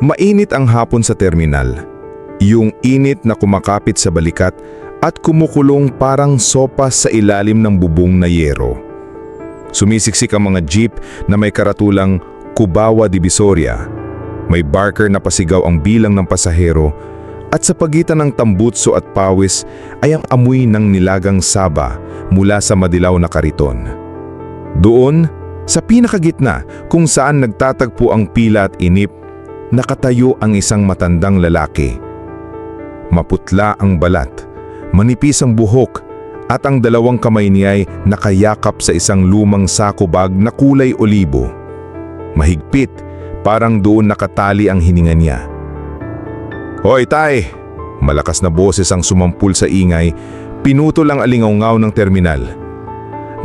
Mainit ang hapon sa terminal. Yung init na kumakapit sa balikat at kumukulong parang sopas sa ilalim ng bubong na yero. Sumisiksik ang mga jeep na may karatulang Cubawa Divisoria. May barker na pasigaw ang bilang ng pasahero at sa pagitan ng tambutso at pawis ay ang amoy ng nilagang saba mula sa madilaw na kariton. Doon, sa pinakagitna kung saan nagtatagpo ang pila at inip, nakatayo ang isang matandang lalaki. Maputla ang balat, manipis ang buhok, at ang dalawang kamay niya ay nakayakap sa isang lumang sako bag na kulay olibo. Mahigpit, parang doon nakatali ang hininga niya. Hoy tay! Malakas na boses ang sumampul sa ingay, pinutol ang alingawngaw ng terminal.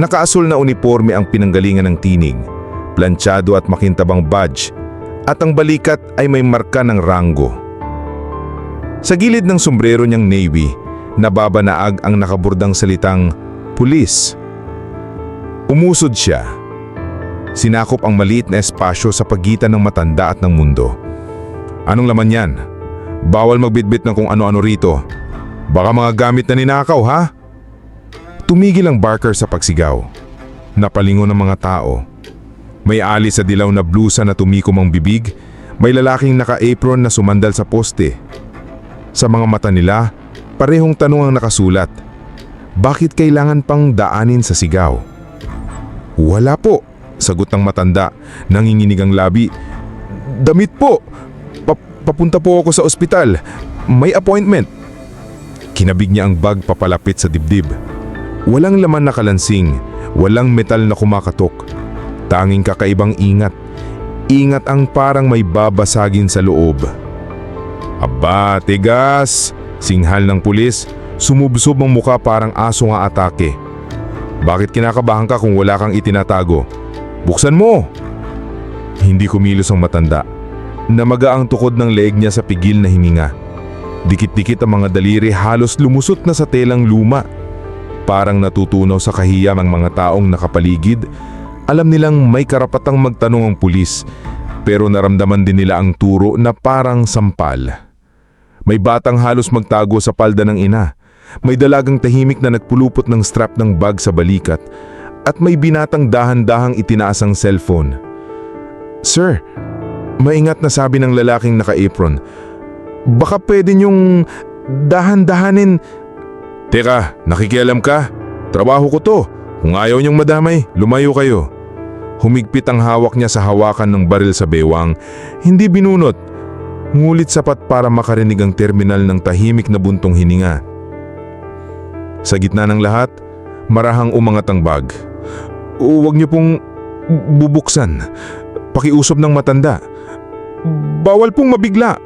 Nakaasul na uniforme ang pinanggalingan ng tinig, planchado at makintabang badge, at ang balikat ay may marka ng rango. Sa gilid ng sombrero niyang navy, nababanaag ang nakaburdang salitang pulis. Umusod siya. Sinakop ang maliit na espasyo sa pagitan ng matanda at ng mundo. Anong laman yan? Bawal magbitbit ng kung ano-ano rito. Baka mga gamit na ninakaw, ha? Tumigil ang barker sa pagsigaw. Napalingon ang mga tao. May ali sa dilaw na blusa na tumikom ang bibig, may lalaking naka-apron na sumandal sa poste. Sa mga mata nila, parehong tanong ang nakasulat. Bakit kailangan pang daanin sa sigaw? Wala po, sagot ng matanda, nanginginig ang labi. Damit po! Pa- papunta po ako sa ospital. May appointment. Kinabig niya ang bag papalapit sa dibdib. Walang laman na kalansing, walang metal na kumakatok. Tanging kakaibang ingat. Ingat ang parang may babasagin sa loob. Aba, tigas! Singhal ng pulis, sumubsob ang muka parang aso nga atake. Bakit kinakabahan ka kung wala kang itinatago? Buksan mo! Hindi kumilos ang matanda. Namaga ang tukod ng leeg niya sa pigil na hininga. Dikit-dikit ang mga daliri halos lumusot na sa telang luma. Parang natutunaw sa kahiyang ang mga taong nakapaligid. Alam nilang may karapatang magtanong ang pulis, pero naramdaman din nila ang turo na parang sampal. May batang halos magtago sa palda ng ina. May dalagang tahimik na nagpulupot ng strap ng bag sa balikat. At may binatang dahan-dahang itinaas ang cellphone. Sir, maingat na sabi ng lalaking naka-apron. Baka pwede niyong dahan-dahanin. Teka, nakikialam ka? Trabaho ko to. Kung ayaw niyong madamay, lumayo kayo. Humigpit ang hawak niya sa hawakan ng baril sa bewang, hindi binunot. Ngulit sapat para makarinig ang terminal ng tahimik na buntong hininga. Sa gitna ng lahat, marahang umangat ang bag. Huwag niyo pong bubuksan. Pakiusap ng matanda. Bawal pong mabigla.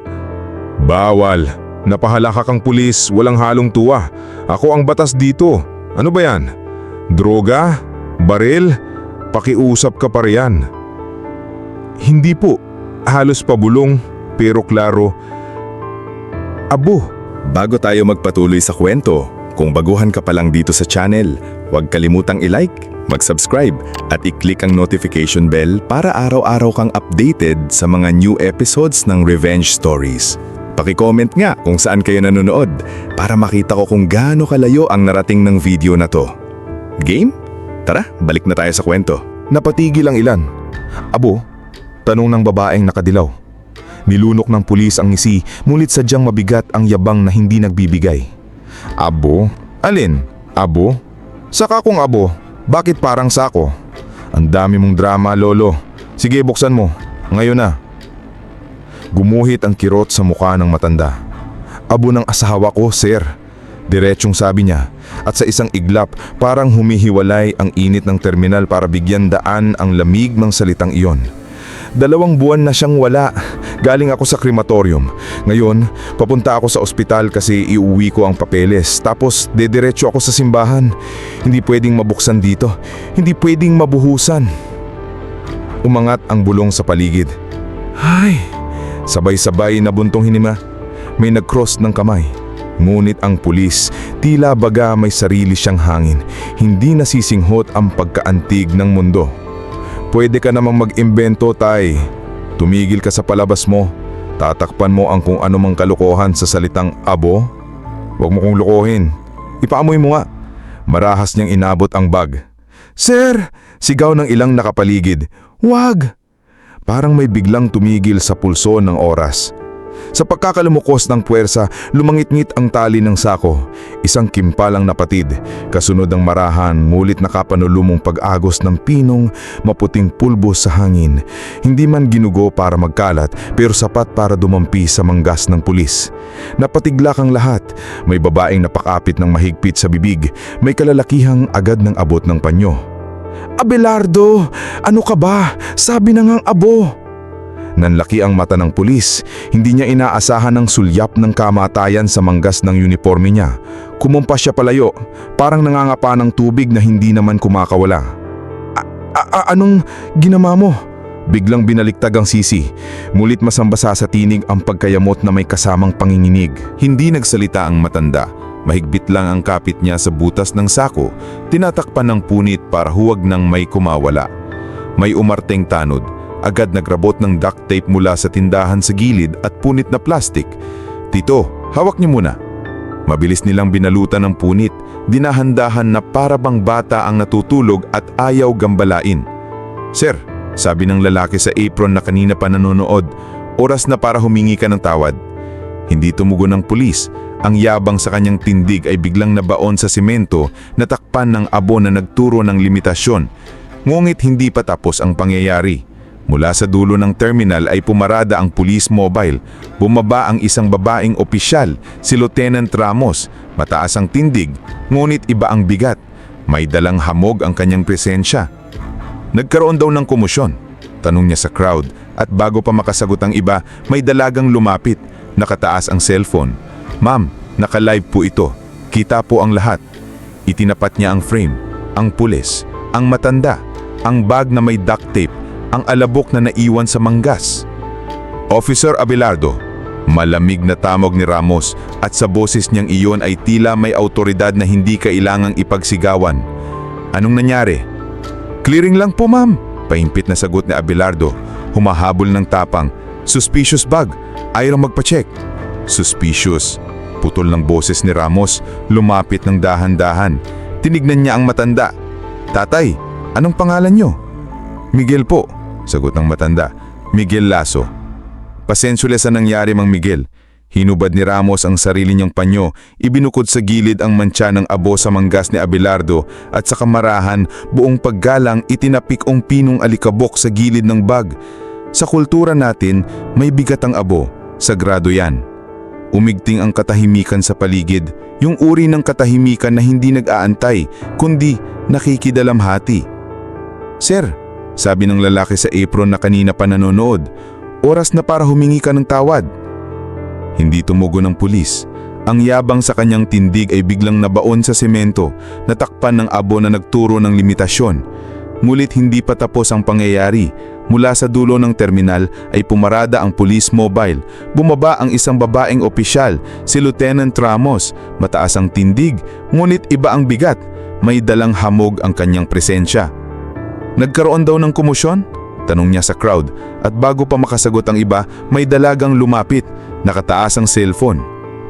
Bawal. Napahalaka kang pulis, walang halong tuwa. Ako ang batas dito. Ano ba yan? Droga? Baril? Pakiusap ka pa riyan. Hindi po. Halos pabulong, pero klaro. Abo, Bago tayo magpatuloy sa kwento, kung baguhan ka pa lang dito sa channel, huwag kalimutang i-like, mag-subscribe at i-click ang notification bell para araw-araw kang updated sa mga new episodes ng Revenge Stories. Paki-comment nga kung saan kayo nanonood para makita ko kung gaano kalayo ang narating ng video na to. Game? Tara, balik na tayo sa kwento. napatigil ang ilan. Abo, tanong ng babaeng nakadilaw. Nilunok ng pulis ang ngisi, ngunit sadyang mabigat ang yabang na hindi nagbibigay. Abo? Alin? Abo? Saka kung abo, bakit parang sako? Ang dami mong drama, lolo. Sige, buksan mo. Ngayon na. Gumuhit ang kirot sa mukha ng matanda. Abo ng asawa ko, sir. Diretsyong sabi niya. At sa isang iglap, parang humihiwalay ang init ng terminal para bigyan daan ang lamig ng salitang iyon. Dalawang buwan na siyang wala. Galing ako sa krematorium. Ngayon, papunta ako sa ospital kasi iuwi ko ang papeles. Tapos, dediretso ako sa simbahan. Hindi pwedeng mabuksan dito. Hindi pwedeng mabuhusan. Umangat ang bulong sa paligid. Ay, sabay-sabay na buntong hinima. May nag-cross ng kamay. Ngunit ang pulis, tila baga may sarili siyang hangin. Hindi nasisinghot ang pagkaantig ng mundo. Pwede ka namang mag-imbento, tay. Tumigil ka sa palabas mo. Tatakpan mo ang kung anumang kalokohan sa salitang abo? Huwag mo kong lokohin. Ipaamoy mo nga. Marahas niyang inabot ang bag. Sir! Sigaw ng ilang nakapaligid. Wag! Parang may biglang tumigil sa pulso ng oras. Sa pagkakalumukos ng puwersa, lumangit-ngit ang tali ng sako. Isang kimpalang napatid, kasunod ang marahan, ngulit nakapanulumong pag-agos ng pinong, maputing pulbo sa hangin. Hindi man ginugo para magkalat, pero sapat para dumampi sa manggas ng pulis. Napatiglak ang lahat. May babaeng napakapit ng mahigpit sa bibig. May kalalakihang agad ng abot ng panyo. Abelardo! Ano ka ba? Sabi na ngang abo! Nanlaki ang mata ng pulis. Hindi niya inaasahan ang sulyap ng kamatayan sa manggas ng uniforme niya. Kumumpas siya palayo, parang nangangapa ng tubig na hindi naman kumakawala. "A- a- a- anong ginama mo? Biglang binaliktag ang sisi. Mulit masambasa sa tinig ang pagkayamot na may kasamang panginginig. Hindi nagsalita ang matanda. Mahigpit lang ang kapit niya sa butas ng sako, tinatakpan ng punit para huwag nang may kumawala. May umarteng tanod, agad nagrabot ng duct tape mula sa tindahan sa gilid at punit na plastik. Tito, hawak niyo muna. Mabilis nilang binalutan ng punit, dinahandahan na para bang bata ang natutulog at ayaw gambalain. Sir, sabi ng lalaki sa apron na kanina pa nanonood, oras na para humingi ka ng tawad. Hindi tumugon ng pulis. Ang yabang sa kanyang tindig ay biglang nabaon sa simento na takpan ng abo na nagturo ng limitasyon. Ngunit hindi pa tapos ang pangyayari. Mula sa dulo ng terminal ay pumarada ang police mobile. Bumaba ang isang babaeng opisyal, si Lieutenant Ramos. Mataas ang tindig, ngunit iba ang bigat. May dalang hamog ang kanyang presensya. Nagkaroon daw ng komosyon. Tanong niya sa crowd at bago pa makasagot ang iba, may dalagang lumapit. Nakataas ang cellphone. Ma'am, naka-live po ito. Kita po ang lahat. Itinapat niya ang frame, ang pulis, ang matanda, ang bag na may duct tape, ang alabok na naiwan sa manggas. Officer Abelardo, malamig na tamog ni Ramos at sa boses niyang iyon ay tila may autoridad na hindi kailangang ipagsigawan. Anong nangyari? Clearing lang po ma'am. Paimpit na sagot ni Abelardo. Humahabol ng tapang. Suspicious bag. Ayaw magpa-check. Suspicious. Putol ng boses ni Ramos. Lumapit ng dahan-dahan. Tinignan niya ang matanda. Tatay, anong pangalan niyo? Miguel po, sagot ng matanda. Miguel Lasso. Pasensyo sa nangyari mang Miguel. Hinubad ni Ramos ang sarili niyang panyo, ibinukod sa gilid ang mantsa ng abo sa manggas ni Abelardo at sa kamarahan buong paggalang itinapik ang pinong alikabok sa gilid ng bag. Sa kultura natin, may bigat ang abo, sagrado yan. Umigting ang katahimikan sa paligid, yung uri ng katahimikan na hindi nag-aantay, kundi nakikidalamhati. Sir, sabi ng lalaki sa apron na kanina pa nanonood, oras na para humingi ka ng tawad. Hindi tumugon ng pulis. Ang yabang sa kanyang tindig ay biglang nabaon sa semento, natakpan ng abo na nagturo ng limitasyon. Ngulit hindi pa tapos ang pangyayari. Mula sa dulo ng terminal ay pumarada ang police mobile. Bumaba ang isang babaeng opisyal, si Lieutenant Ramos. Mataas ang tindig, ngunit iba ang bigat. May dalang hamog ang kanyang presensya. Nagkaroon daw ng komosyon? Tanong niya sa crowd at bago pa makasagot ang iba, may dalagang lumapit. Nakataas ang cellphone.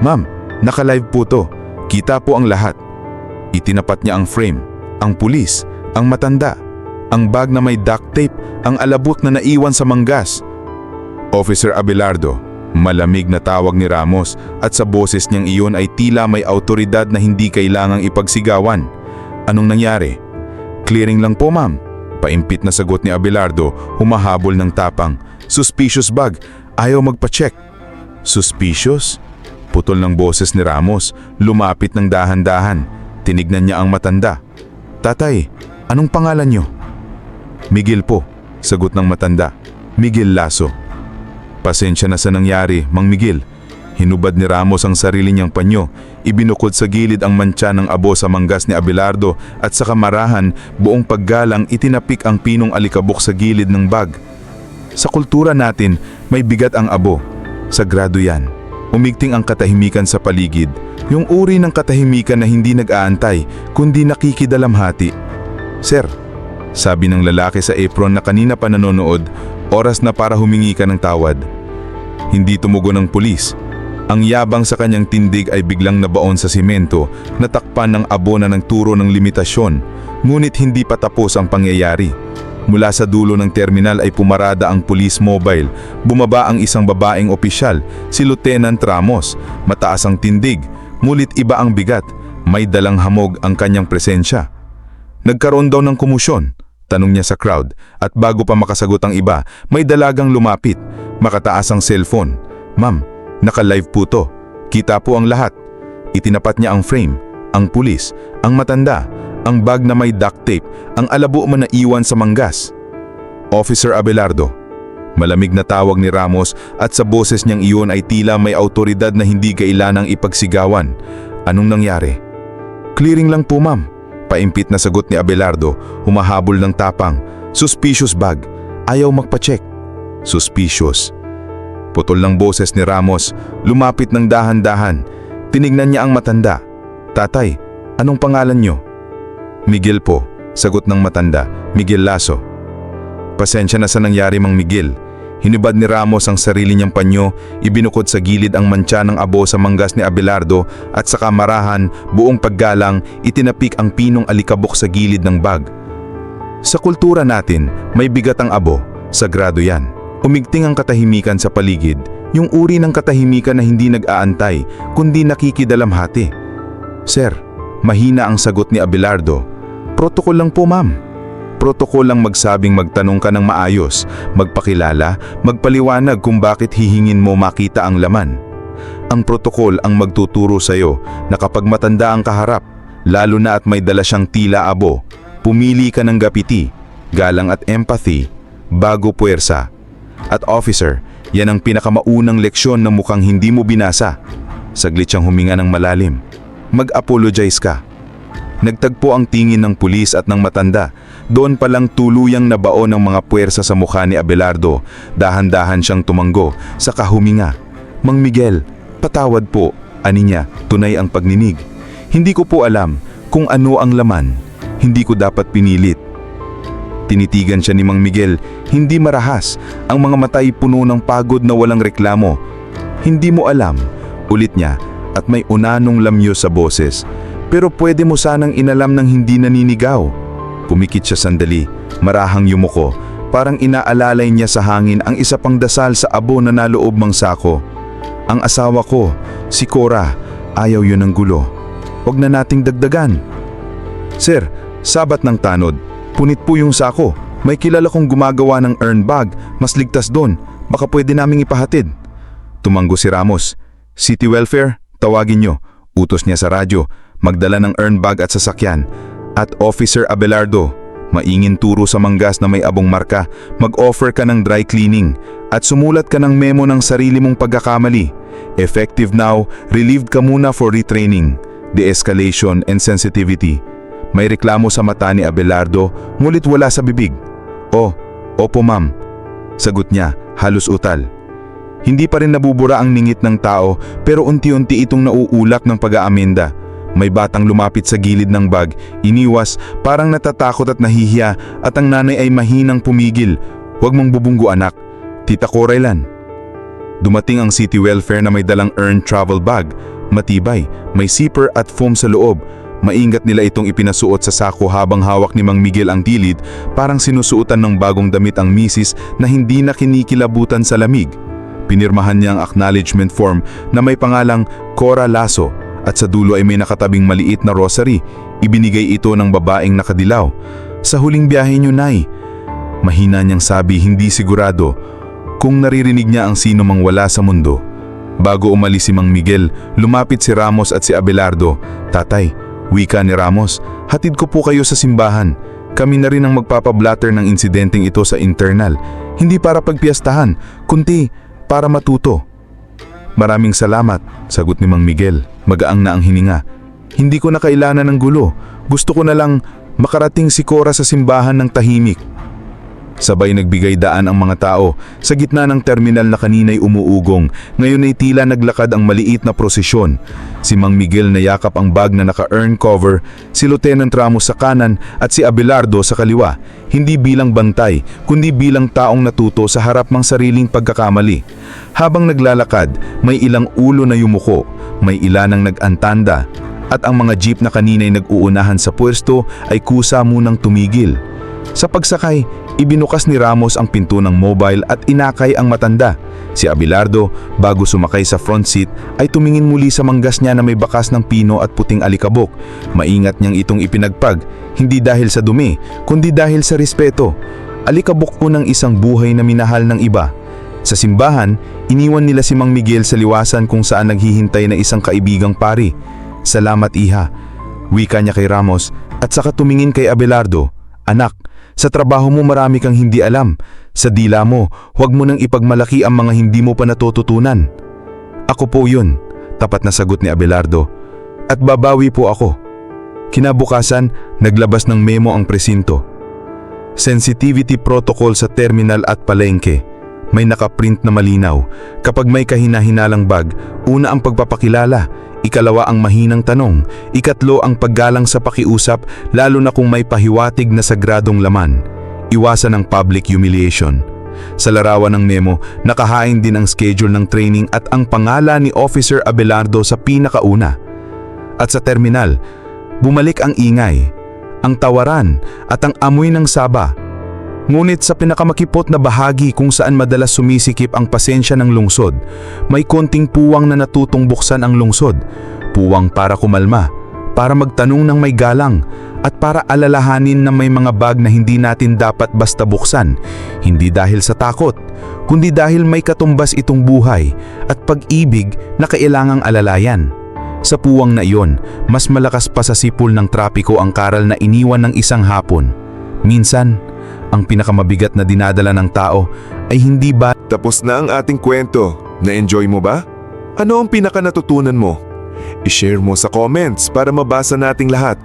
Ma'am, naka-live po to. Kita po ang lahat. Itinapat niya ang frame, ang pulis, ang matanda, ang bag na may duct tape, ang alabot na naiwan sa manggas. Officer Abelardo, malamig na tawag ni Ramos at sa boses niyang iyon ay tila may autoridad na hindi kailangang ipagsigawan. Anong nangyari? Clearing lang po ma'am. Paimpit na sagot ni Abelardo, humahabol ng tapang. Suspicious bag, ayaw magpa-check. Suspicious? Putol ng boses ni Ramos, lumapit ng dahan-dahan. Tinignan niya ang matanda. Tatay, anong pangalan niyo? Miguel po, sagot ng matanda. Miguel Lasso. Pasensya na sa nangyari, Mang Miguel. Hinubad ni Ramos ang sarili niyang panyo, ibinukod sa gilid ang mantsa ng abo sa manggas ni Abelardo at sa kamarahan, buong paggalang itinapik ang pinong alikabok sa gilid ng bag. Sa kultura natin, may bigat ang abo. Sagrado yan. Umigting ang katahimikan sa paligid, yung uri ng katahimikan na hindi nag-aantay, kundi nakikidalamhati. Sir, sabi ng lalaki sa apron na kanina pa nanonood, oras na para humingi ka ng tawad. Hindi tumugon ng pulis. Ang yabang sa kanyang tindig ay biglang nabaon sa simento, natakpan ng abo na ng turo ng limitasyon, ngunit hindi pa tapos ang pangyayari. Mula sa dulo ng terminal ay pumarada ang police mobile. Bumaba ang isang babaeng opisyal, si Lieutenant Ramos. Mataas ang tindig, ngunit iba ang bigat. May dalang hamog ang kanyang presensya. Nagkaroon daw ng kumusyon, tanong niya sa crowd, at bago pa makasagot ang iba, may dalagang lumapit, makataas ang cellphone. Ma'am, naka-live po to. Kita po ang lahat. Itinapat niya ang frame, ang pulis, ang matanda, ang bag na may duct tape, ang alabo man na iwan sa manggas. Officer Abelardo. Malamig na tawag ni Ramos at sa boses niyang iyon ay tila may autoridad na hindi kailanang ipagsigawan. Anong nangyari? Clearing lang po ma'am. Paimpit na sagot ni Abelardo, humahabol ng tapang. Suspicious bag. Ayaw magpa-check. Suspicious. Putol ng boses ni Ramos, lumapit ng dahan-dahan. Tinignan niya ang matanda. Tatay, anong pangalan niyo? Miguel po, sagot ng matanda. Miguel Lasso. Pasensya na sa nangyari mang Miguel. Hinubad ni Ramos ang sarili niyang panyo, ibinukod sa gilid ang mantsa ng abo sa manggas ni Abelardo at sa kamarahan, buong paggalang, itinapik ang pinong alikabok sa gilid ng bag. Sa kultura natin, may bigat ang abo, sagrado yan. Umigting ang katahimikan sa paligid, yung uri ng katahimikan na hindi nag-aantay, kundi nakikidalamhati. Sir, mahina ang sagot ni Abelardo. Protokol lang po ma'am. Protokol lang magsabing magtanong ka ng maayos, magpakilala, magpaliwanag kung bakit hihingin mo makita ang laman. Ang protokol ang magtuturo sa'yo na kapag matanda ang kaharap, lalo na at may dala siyang tila abo, pumili ka ng gapiti, galang at empathy, bago puwersa. At officer, yan ang pinakamaunang leksyon na mukhang hindi mo binasa. Saglit siyang huminga ng malalim. Mag-apologize ka. Nagtagpo ang tingin ng pulis at ng matanda. Doon palang tuluyang nabaon ang mga puwersa sa mukha ni Abelardo. Dahan-dahan siyang tumanggo, saka huminga. Mang Miguel, patawad po, ani niya, tunay ang pagninig. Hindi ko po alam kung ano ang laman. Hindi ko dapat pinilit. Tinitigan siya ni Mang Miguel, hindi marahas, ang mga matay puno ng pagod na walang reklamo. Hindi mo alam, ulit niya, at may unanong lamyo sa boses. Pero pwede mo sanang inalam ng hindi naninigaw. Pumikit siya sandali, marahang yumuko, parang inaalalay niya sa hangin ang isa pang dasal sa abo na naloob mang sako. Ang asawa ko, si Cora, ayaw yun ng gulo. Huwag na nating dagdagan. Sir, sabat ng tanod, punit po yung sako. May kilala kong gumagawa ng earn bag, mas ligtas doon, baka pwede naming ipahatid. Tumanggo si Ramos. City Welfare, tawagin nyo. Utos niya sa radyo, magdala ng earn bag at sasakyan. At Officer Abelardo, maingin turo sa manggas na may abong marka, mag-offer ka ng dry cleaning at sumulat ka ng memo ng sarili mong pagkakamali. Effective now, relieved ka muna for retraining, de-escalation and sensitivity. May reklamo sa mata ni Abelardo, ngulit wala sa bibig. Oh, opo ma'am. Sagot niya, halos utal. Hindi pa rin nabubura ang ningit ng tao pero unti-unti itong nauulak ng pag-aamenda. May batang lumapit sa gilid ng bag, iniwas, parang natatakot at nahihiya at ang nanay ay mahinang pumigil. Huwag mong bubunggo anak, tita Corailan. Dumating ang city welfare na may dalang earned travel bag, matibay, may zipper at foam sa loob. Maingat nila itong ipinasuot sa sako habang hawak ni Mang Miguel ang gilid, parang sinusuotan ng bagong damit ang misis na hindi na kinikilabutan sa lamig. Pinirmahan niya ang acknowledgement form na may pangalang Cora Lasso at sa dulo ay may nakatabing maliit na rosary. Ibinigay ito ng babaeng nakadilaw. Sa huling biyahe niyo, Nay. Mahina niyang sabi hindi sigurado kung naririnig niya ang sino mang wala sa mundo. Bago umalis si Mang Miguel, lumapit si Ramos at si Abelardo. Tatay, wika ni Ramos, hatid ko po kayo sa simbahan. Kami na rin ang magpapablatter ng insidenteng ito sa internal. Hindi para pagpiyastahan, kundi para matuto. Maraming salamat, sagot ni Mang Miguel. Magaang na ang hininga. Hindi ko na kailangan ng gulo. Gusto ko na lang makarating si Cora sa simbahan ng tahimik. Sabay nagbigay daan ang mga tao. Sa gitna ng terminal na kanina'y umuugong, ngayon ay tila naglakad ang maliit na prosesyon. Si Mang Miguel na yakap ang bag na naka-earn cover, si Lieutenant Ramos sa kanan at si Abelardo sa kaliwa. Hindi bilang bantay, kundi bilang taong natuto sa harap ng sariling pagkakamali. Habang naglalakad, may ilang ulo na yumuko, may ilanang nag-antanda, at ang mga jeep na kanina'y nag-uunahan sa pwesto ay kusa munang tumigil. Sa pagsakay, ibinukas ni Ramos ang pinto ng mobile at inakay ang matanda. Si Abilardo, bago sumakay sa front seat, ay tumingin muli sa manggas niya na may bakas ng pino at puting alikabok. Maingat niyang itong ipinagpag, hindi dahil sa dumi, kundi dahil sa respeto. Alikabok ko ng isang buhay na minahal ng iba. Sa simbahan, iniwan nila si Mang Miguel sa liwasan kung saan naghihintay na isang kaibigang pari. Salamat iha. Wika niya kay Ramos at saka tumingin kay Abelardo. Anak, sa trabaho mo marami kang hindi alam. Sa dila mo, huwag mo nang ipagmalaki ang mga hindi mo pa natututunan. Ako po yun, tapat na sagot ni Abelardo. At babawi po ako. Kinabukasan, naglabas ng memo ang presinto. Sensitivity protocol sa terminal at palengke. May nakaprint na malinaw. Kapag may kahina-hinalang bag, una ang pagpapakilala, ikalawa ang mahinang tanong, ikatlo ang paggalang sa pakiusap lalo na kung may pahiwatig na sagradong laman. Iwasan ang public humiliation. Sa larawan ng memo, nakahain din ang schedule ng training at ang pangalan ni Officer Abelardo sa pinakauna. At sa terminal, bumalik ang ingay, ang tawaran at ang amoy ng saba. Ngunit sa pinakamakipot na bahagi kung saan madalas sumisikip ang pasensya ng lungsod, may konting puwang na natutong buksan ang lungsod. Puwang para kumalma, para magtanong ng may galang, at para alalahanin na may mga bag na hindi natin dapat basta buksan. Hindi dahil sa takot, kundi dahil may katumbas itong buhay at pag-ibig na kailangang alalayan. Sa puwang na iyon, mas malakas pa sa sipol ng trapiko ang karal na iniwan ng isang hapon. Minsan, ang pinakamabigat na dinadala ng tao ay hindi ba Tapos na ang ating kwento. Na-enjoy mo ba? Ano ang pinaka natutunan mo? I-share mo sa comments para mabasa nating lahat.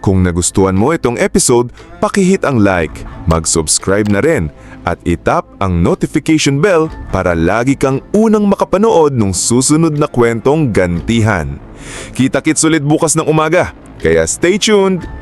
Kung nagustuhan mo itong episode, pakihit ang like, mag-subscribe na rin, at itap ang notification bell para lagi kang unang makapanood ng susunod na kwentong gantihan. Kita-kits ulit bukas ng umaga, kaya stay tuned!